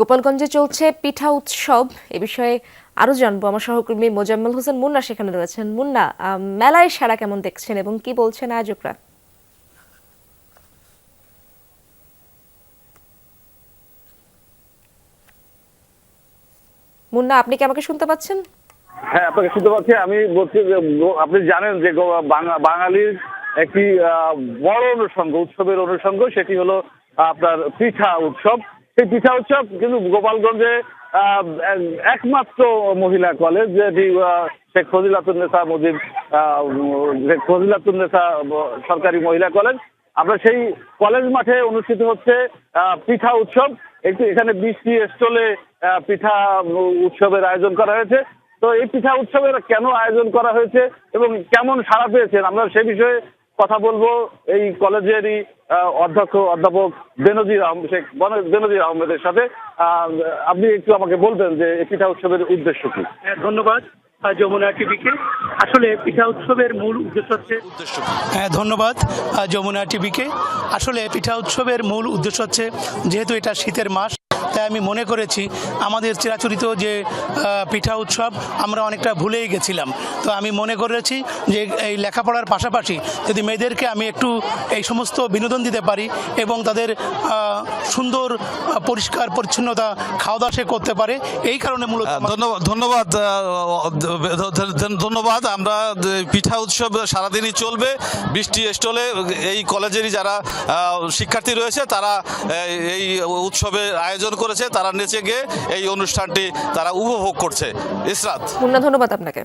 গোপালগঞ্জে চলছে পিঠা উৎসব। এ বিষয়ে আরও জানব। আমার সহকর্মী মোজাম্মেল হোসেন মুন্না সেখানে রয়েছেন। মুন্না মেলায় সারা কেমন দেখছেন এবং কি বলছেন আয়োজকরা? মুন্না, আপনি কি আমাকে শুনতে পাচ্ছেন? হ্যাঁ আপনাকে শুনতে পাচ্ছি। আমি বলছি আপনি জানেন যে বাঙালির একটি বড় অনুষঙ্গ উৎসবের অনুষঙ্গ সেটি হলো আপনার পিঠা উৎসব। সেই পিঠা উৎসব কিন্তু গোপালগঞ্জে একমাত্র মহিলা কলেজ যেটি শেখ ফজিলাতুন্নেসা আহ, শেখ ফজিলাতুন্নেসা সরকারি মহিলা কলেজ আমরা সেই কলেজ মাঠে অনুষ্ঠিত হচ্ছে পিঠা উৎসব। একটু এখানে বৃষ্টি স্টলে পিঠা উৎসবের আয়োজন করা হয়েছে। তো এই পিঠা উৎসবের কেন আয়োজন করা হয়েছে এবং কেমন সাড়া পেয়েছেন? আমরা সে বিষয়ে কথা বলব। এই কলেজেরই আহ, অধ্যক্ষ অধ্যাপক বেনজির আহমেদ শেখ বেনজির আহমেদের সাথে। আহ, আপনি একটু আমাকে বলবেন যে এই পিঠা উৎসবের উদ্দেশ্য কি? হ্যাঁ, ধন্যবাদ। যমুনা টিভিকে। আসলে পিঠা উৎসবের মূল উদ্দেশ্য হচ্ছে হ্যাঁ ধন্যবাদ যমুনা টিভিকে। আসলে পিঠা উৎসবের মূল উদ্দেশ্য হচ্ছে যেহেতু এটা শীতের মাস তাই আমি মনে করেছি আমাদের চিরাচরিত যে পিঠা উৎসব আমরা অনেকটা ভুলেই গেছিলাম। তো আমি মনে করেছি যে এই লেখাপড়ার পাশাপাশি যদি মেয়েদেরকে আমি একটু এই সমস্ত বিনোদন দিতে পারি এবং তাদের সুন্দর পরিষ্কার পরিচ্ছন্নতা খাওয়া দাওয়া সে করতে পারে এই কারণে মূলত ধন্যবাদ ধন্যবাদ ধন্যবাদ আমরা পিঠা উৎসব সারাদিনই চলবে। বৃষ্টি স্টলে এই কলেজেরই যারা শিক্ষার্থী রয়েছে তারা এই উৎসবের আয়োজন করেছে তারা নেচে গিয়ে এই অনুষ্ঠানটি তারা উপভোগ করছে। ইসরাত। ধন্যবাদ আপনাকে।